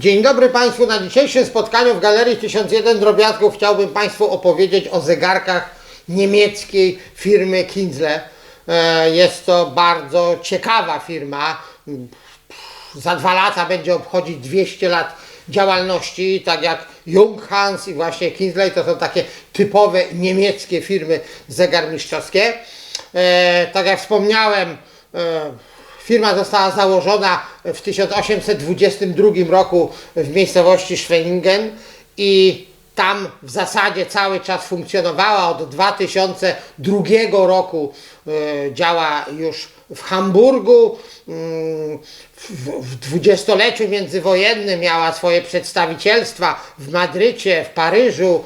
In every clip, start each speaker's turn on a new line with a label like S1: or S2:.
S1: Dzień dobry Państwu. Na dzisiejszym spotkaniu w Galerii 1001 Drobiazgów chciałbym Państwu opowiedzieć o zegarkach niemieckiej firmy Kinzle. E, Jest to bardzo ciekawa firma. Za dwa lata będzie obchodzić 200 lat działalności, tak jak Junghans i właśnie Kinsley to są takie typowe niemieckie firmy zegarmistrzowskie. E, tak jak wspomniałem, e, Firma została założona w 1822 roku w miejscowości Schwenningen i tam w zasadzie cały czas funkcjonowała. Od 2002 roku e, działa już w Hamburgu. Mm, W, dwudziestoleciu międzywojennym miała swoje przedstawicielstwa w Madrycie, w Paryżu,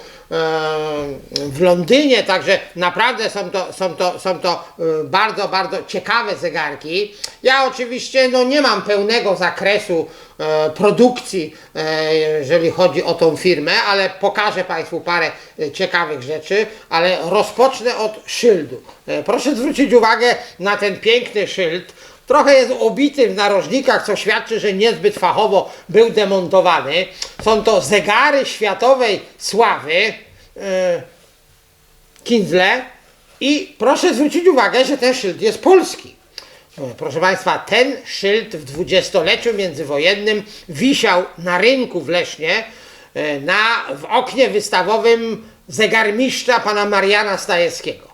S1: w Londynie, także naprawdę są to, są to, są to e, bardzo, bardzo ciekawe zegarki. Ja oczywiście no, nie mam pełnego zakresu e, produkcji, e, jeżeli chodzi o tą firmę, ale pokażę Państwu parę e, ciekawych rzeczy, ale rozpocznę od szyldu. E, proszę zwrócić uwagę na ten piękny szyld. Trochę jest obity w narożnikach, co świadczy, że niezbyt fachowo był demontowany. Są to zegary światowej sławy e, Kinzle i proszę zwrócić uwagę, że ten szyld jest polski. E, Proszę Państwa, ten szyld w dwudziestoleciu międzywojennym wisiał na rynku w Lesznie e, na, w oknie wystawowym zegarmistrza pana Mariana Stajewskiego.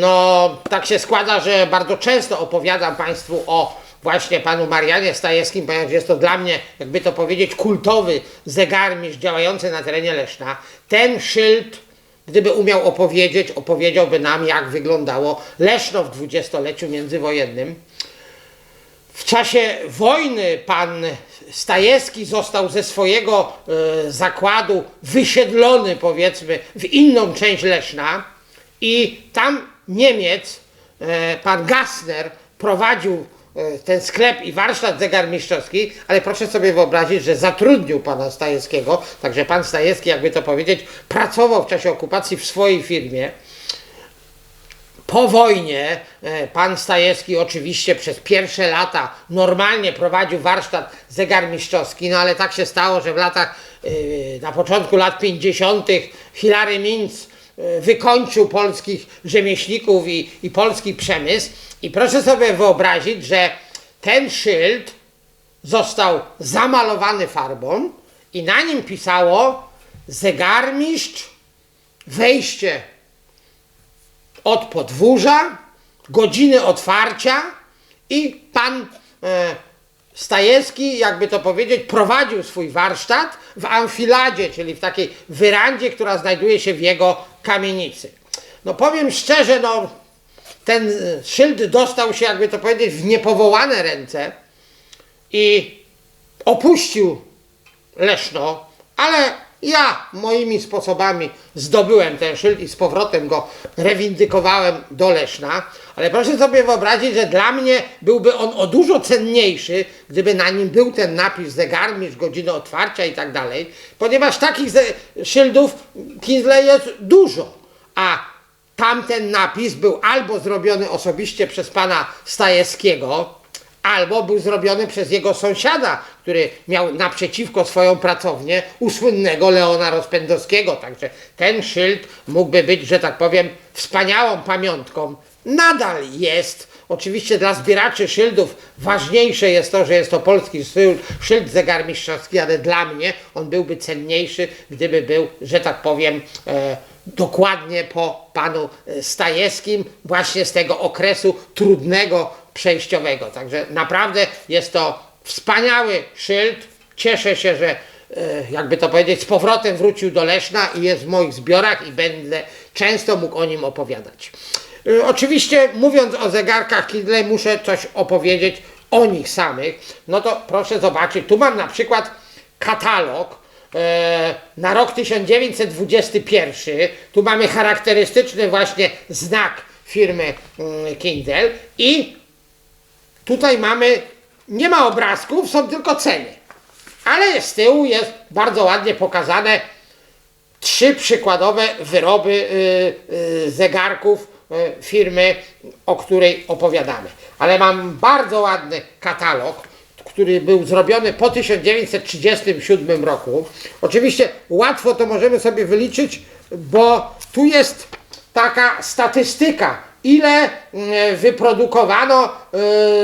S1: No, tak się składa, że bardzo często opowiadam Państwu o właśnie panu Marianie Stajewskim, ponieważ jest to dla mnie, jakby to powiedzieć, kultowy zegarmistrz działający na terenie Leszna. Ten szyld, gdyby umiał opowiedzieć, opowiedziałby nam, jak wyglądało Leszno w dwudziestoleciu międzywojennym. W czasie wojny pan Stajewski został ze swojego e, zakładu wysiedlony, powiedzmy, w inną część Leszna i tam Niemiec, e, pan Gassner, prowadził e, ten sklep i warsztat zegarmistrzowski, ale proszę sobie wyobrazić, że zatrudnił pana Stajewskiego, także pan Stajewski, jakby to powiedzieć, pracował w czasie okupacji w swojej firmie. Po wojnie e, pan Stajewski oczywiście przez pierwsze lata normalnie prowadził warsztat zegarmistrzowski, no ale tak się stało, że w latach, na początku lat 50. Hilary Minc wykończył polskich rzemieślników i, i polski przemysł. I proszę sobie wyobrazić, że ten szyld został zamalowany farbą i na nim pisało zegarmistrz, wejście od podwórza, godziny otwarcia i pan e, Stajewski, jakby to powiedzieć, prowadził swój warsztat w amfiladzie, czyli w takiej wyrandzie, która znajduje się w jego kamienicy. No powiem szczerze, no ten szyld dostał się, jakby to powiedzieć, w niepowołane ręce i opuścił Leszno, ale ja moimi sposobami zdobyłem ten szyld i z powrotem go rewindykowałem do Leszna. Ale proszę sobie wyobrazić, że dla mnie byłby on o dużo cenniejszy, gdyby na nim był ten napis zegarmistrz, godziny otwarcia i tak dalej, ponieważ takich szyldów Kinsley jest dużo, a tamten napis był albo zrobiony osobiście przez pana Stajewskiego, albo był zrobiony przez jego sąsiada, który miał naprzeciwko swoją pracownię u słynnego Leona Rozpędowskiego. Także ten szyld mógłby być, że tak powiem, wspaniałą pamiątką. Nadal jest. Oczywiście dla zbieraczy szyldów ważniejsze jest to, że jest to polski szyld, szyld zegarmistrzowski, ale dla mnie on byłby cenniejszy, gdyby był, że tak powiem, e, dokładnie po panu e, Stajewskim, właśnie z tego okresu trudnego, przejściowego. Także naprawdę jest to wspaniały szyld. Cieszę się, że e, jakby to powiedzieć, z powrotem wrócił do Leszna i jest w moich zbiorach i będę często mógł o nim opowiadać. E, Oczywiście mówiąc o zegarkach Kindle muszę coś opowiedzieć o nich samych. No to proszę zobaczyć, tu mam na przykład katalog e, na rok 1921. Tu mamy charakterystyczny właśnie znak firmy mm, Kindle i tutaj mamy, nie ma obrazków, są tylko ceny. Ale z tyłu jest bardzo ładnie pokazane trzy przykładowe wyroby y, y, zegarków y, firmy, o której opowiadamy. Ale mam bardzo ładny katalog, który był zrobiony po 1937 roku. Oczywiście łatwo to możemy sobie wyliczyć, bo tu jest taka statystyka, ile mm, wyprodukowano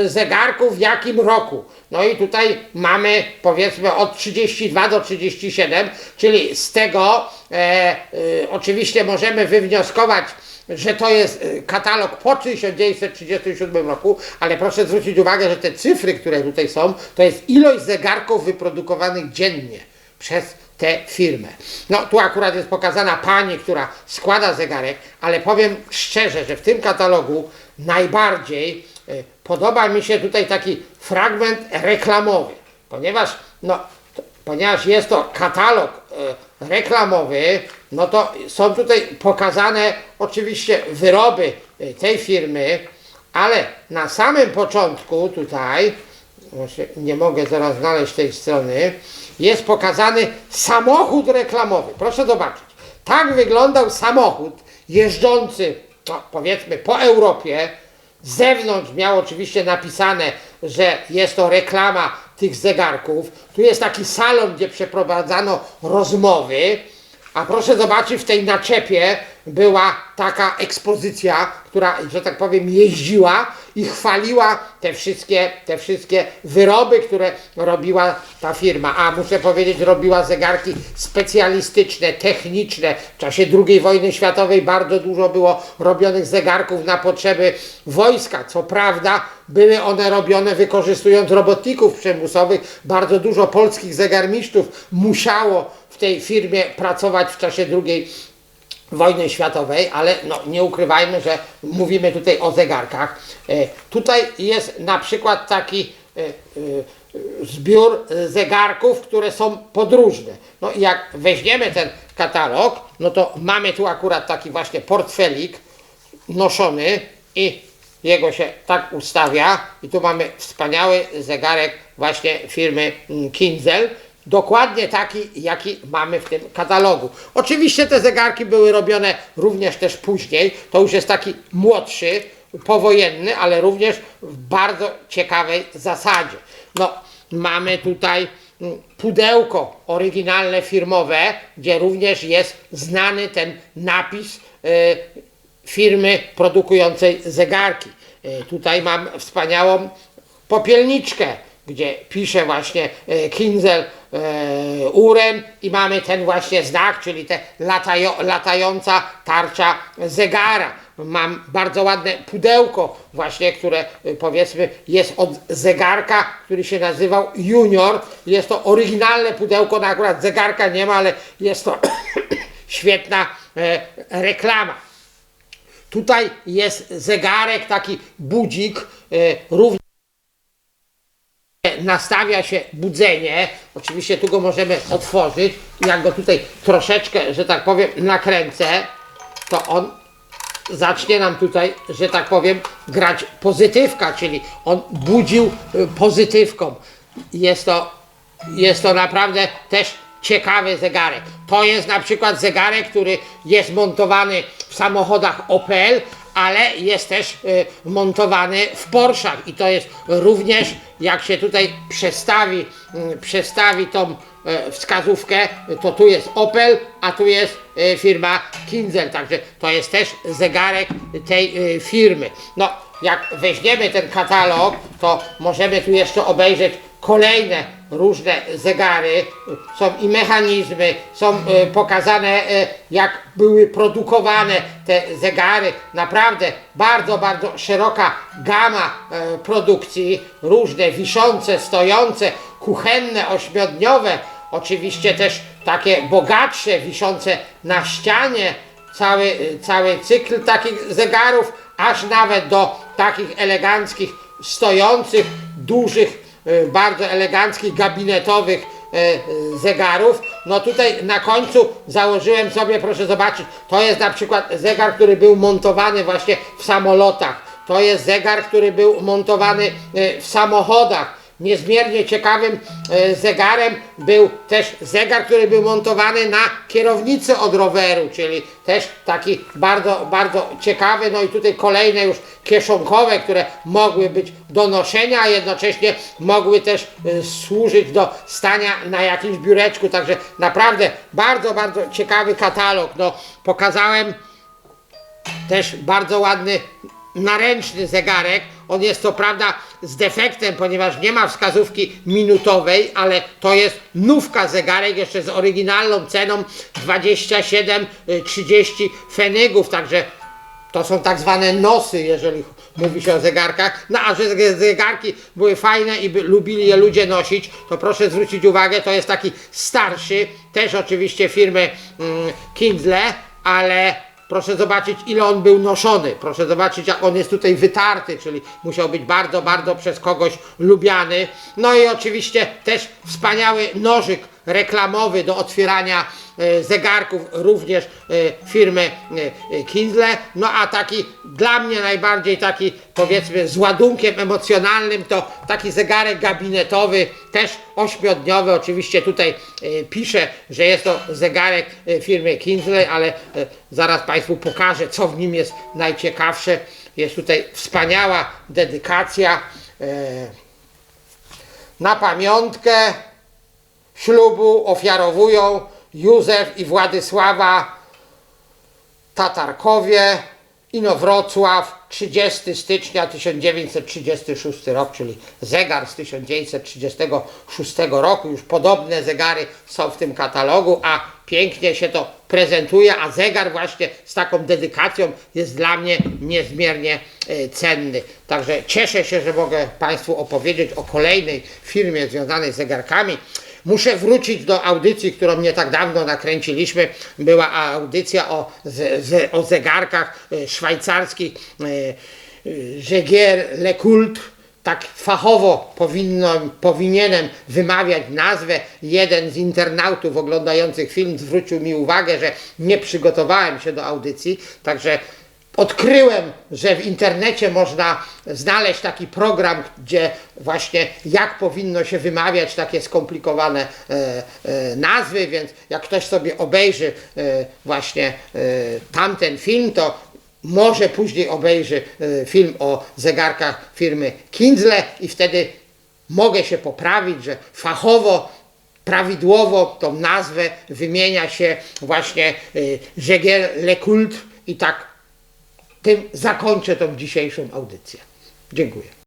S1: y, zegarków w jakim roku. No i tutaj mamy powiedzmy od 32 do 37, czyli z tego e, y, oczywiście możemy wywnioskować, że to jest y, katalog po 1937 roku, ale proszę zwrócić uwagę, że te cyfry, które tutaj są, to jest ilość zegarków wyprodukowanych dziennie przez tę firmę. No tu akurat jest pokazana pani, która składa zegarek, ale powiem szczerze, że w tym katalogu najbardziej y, podoba mi się tutaj taki fragment reklamowy, ponieważ no, to, ponieważ jest to katalog y, reklamowy, no to są tutaj pokazane oczywiście wyroby y, tej firmy, ale na samym początku tutaj Właśnie nie mogę zaraz znaleźć tej strony, jest pokazany samochód reklamowy. Proszę zobaczyć. Tak wyglądał samochód jeżdżący, no, powiedzmy, po Europie. Z zewnątrz miał oczywiście napisane, że jest to reklama tych zegarków. Tu jest taki salon, gdzie przeprowadzano rozmowy. A proszę zobaczyć, w tej naczepie była taka ekspozycja, która, że tak powiem, jeździła i chwaliła te wszystkie, te wszystkie wyroby, które robiła ta firma. A muszę powiedzieć, robiła zegarki specjalistyczne, techniczne. W czasie II wojny światowej bardzo dużo było robionych zegarków na potrzeby wojska. Co prawda, były one robione wykorzystując robotników przymusowych. Bardzo dużo polskich zegarmistrzów musiało w tej firmie pracować w czasie II wojny światowej, ale no, nie ukrywajmy, że mówimy tutaj o zegarkach. E, tutaj jest na przykład taki e, e, zbiór zegarków, które są podróżne. No i jak weźmiemy ten katalog, no to mamy tu akurat taki właśnie portfelik noszony i jego się tak ustawia i tu mamy wspaniały zegarek właśnie firmy mm, Kinzel. Dokładnie taki, jaki mamy w tym katalogu. Oczywiście te zegarki były robione również też później. To już jest taki młodszy, powojenny, ale również w bardzo ciekawej zasadzie. No, mamy tutaj mm, pudełko oryginalne firmowe, gdzie również jest znany ten napis y, firmy produkującej zegarki. Y, tutaj mam wspaniałą popielniczkę, gdzie pisze właśnie e, Kinzel e, Uren i mamy ten właśnie znak, czyli te latajo, latająca tarcza zegara. Mam bardzo ładne pudełko właśnie, które e, powiedzmy jest od zegarka, który się nazywał Junior. Jest to oryginalne pudełko, no akurat zegarka nie ma, ale jest to świetna reklama. Tutaj jest zegarek, taki budzik, również nastawia się budzenie. Oczywiście tu go możemy otworzyć. Jak go tutaj troszeczkę, że tak powiem, nakręcę, to on zacznie nam tutaj, że tak powiem, grać pozytywka, czyli on budził y, pozytywką. Jest to, jest to naprawdę też ciekawy zegarek. To jest na przykład zegarek, który jest montowany w samochodach Opel, ale jest też y, montowany w Porschach i to jest również, jak się tutaj przestawi, y, przestawi tą y, wskazówkę, to tu jest Opel, a tu jest firma Kinzel, także to jest też zegarek tej firmy. No, jak weźmiemy ten katalog, to możemy tu jeszcze obejrzeć kolejne różne zegary, są i mechanizmy, są e, pokazane e, jak były produkowane te zegary. Naprawdę bardzo, bardzo szeroka gama e, produkcji, różne wiszące, stojące, kuchenne, ośmiodniowe, oczywiście też takie bogatsze, wiszące na ścianie, cały, cały cykl takich zegarów, aż nawet do takich eleganckich, stojących, dużych bardzo eleganckich, gabinetowych e, e, zegarów. No tutaj na końcu założyłem sobie, proszę zobaczyć, to jest na przykład zegar, który był montowany właśnie w samolotach. To jest zegar, który był montowany w samochodach. Niezmiernie ciekawym e, zegarem był też zegar, który był montowany na kierownicy od roweru, czyli też taki bardzo, bardzo ciekawy. No i tutaj kolejne już kieszonkowe, które mogły być do noszenia, a jednocześnie mogły też e, służyć do stania na jakimś biureczku. Także naprawdę bardzo, bardzo ciekawy katalog. No, pokazałem też bardzo ładny naręczny zegarek. On jest co prawda z defektem, ponieważ nie ma wskazówki minutowej, ale to jest nówka zegarek jeszcze z oryginalną ceną 27-30 fenygów, także to są tak zwane nosy, jeżeli mówi się o zegarkach. No a że ze- zegarki były fajne i by, lubili je ludzie nosić, to proszę zwrócić uwagę, to jest taki starszy, też oczywiście firmy mm, Kindle, ale proszę zobaczyć ile on był noszony. Proszę zobaczyć jak on jest tutaj wytarty, czyli musiał być bardzo, bardzo przez kogoś lubiany. No i oczywiście też wspaniały nożyk reklamowy do otwierania e, zegarków również e, firmy e, Kindle. No a taki dla mnie najbardziej taki powiedzmy z ładunkiem emocjonalnym to taki zegarek gabinetowy, też ośmiodniowy. Oczywiście tutaj pisze, że jest to zegarek firmy Kindle, ale zaraz Państwu pokażę co w nim jest najciekawsze. Jest tutaj wspaniała dedykacja na pamiątkę ślubu ofiarowują Józef i Władysława Tatarkowie, Inowrocław, 30 stycznia 1936 rok, czyli zegar z 1936 roku. Już podobne zegary są w tym katalogu, a pięknie się to prezentuje, a zegar właśnie z taką dedykacją jest dla mnie niezmiernie e, cenny. Także cieszę się, że mogę Państwu opowiedzieć o kolejnej firmie związanej z zegarkami. Muszę wrócić do audycji, którą nie tak dawno nakręciliśmy. Była audycja o, z, z, o zegarkach e, szwajcarskich e, e, Jaeger LeCoultre. Tak fachowo powinno, powinienem wymawiać nazwę. Jeden z internautów oglądających film zwrócił mi uwagę, że nie przygotowałem się do audycji, także odkryłem, że w internecie można znaleźć taki program, gdzie właśnie jak powinno się wymawiać takie skomplikowane e, e, nazwy, więc jak ktoś sobie obejrzy e, właśnie e, tamten film, to może później obejrzy e, film o zegarkach firmy Kindle i wtedy mogę się poprawić, że fachowo prawidłowo tą nazwę wymienia się właśnie y, Jaeger LeCoultre i tak tym zakończę tą dzisiejszą audycję. Dziękuję.